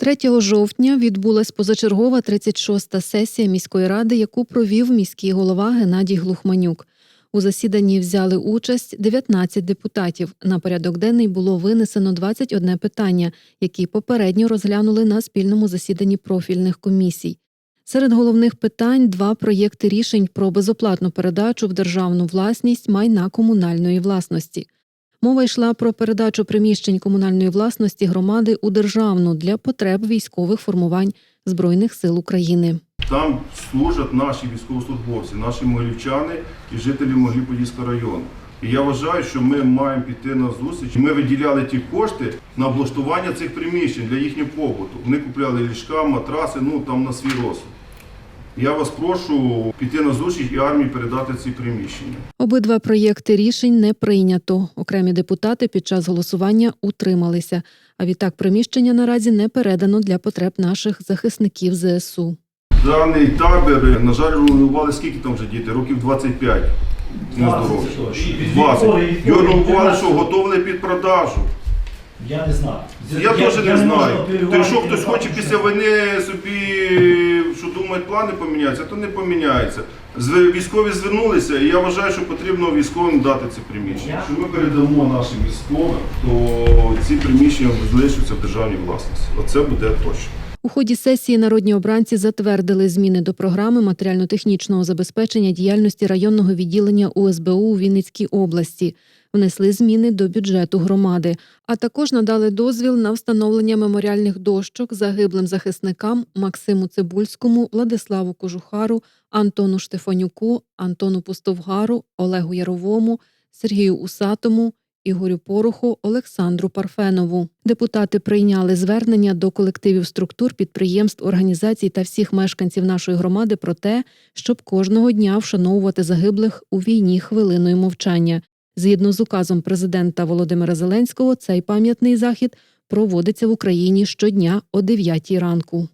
3 жовтня відбулась позачергова 36-та сесія міської ради, яку провів міський голова Геннадій Глухманюк. У засіданні взяли участь 19 депутатів. На порядок денний було винесено 21 питання, які попередньо розглянули на спільному засіданні профільних комісій. Серед головних питань два проєкти рішень про безоплатну передачу в державну власність майна комунальної власності. Мова йшла про передачу приміщень комунальної власності громади у державну для потреб військових формувань Збройних сил України. Там служать наші військовослужбовці, наші могилівчани і жителі Могилів-Подільського району. І я вважаю, що ми маємо піти на зустріч. Ми виділяли ті кошти на облаштування цих приміщень для їхнього побуту. Вони купляли ліжка, матраси, ну там на свій розсуд. Я вас прошу піти на зустріч і армії передати ці приміщення. Обидва проєкти рішень не прийнято. Окремі депутати під час голосування утрималися. А відтак приміщення наразі не передано для потреб наших захисників ЗСУ. Даний табір, на жаль, руйнували скільки там вже діти? Років 25. Нездоров'я. 20. Його руйнували, що готовили під продажу. Я не знаю. Я, теж не можу знаю. якщо до хтось хоче після війни собі, що думають, плани поміняються, то не поміняється. Військові звернулися, і я вважаю, що потрібно військовим дати ці приміщення. Якщо ми передамо нашим військовим, то ці приміщення залишаться в державній власності. Оце буде точно. У ході сесії народні обранці затвердили зміни до програми матеріально-технічного забезпечення діяльності районного відділення УСБУ у Вінницькій області. Внесли зміни до бюджету громади, а також надали дозвіл на встановлення меморіальних дощок загиблим захисникам Максиму Цибульському, Владиславу Кожухару, Антону Штефанюку, Антону Пустовгару, Олегу Яровому, Сергію Усатому, Ігорю Пороху, Олександру Парфенову. Депутати прийняли звернення до колективів структур, підприємств, організацій та всіх мешканців нашої громади про те, щоб кожного дня вшановувати загиблих у війні хвилиною мовчання. Згідно з указом президента Володимира Зеленського, цей пам'ятний захід проводиться в Україні щодня о 9 ранку.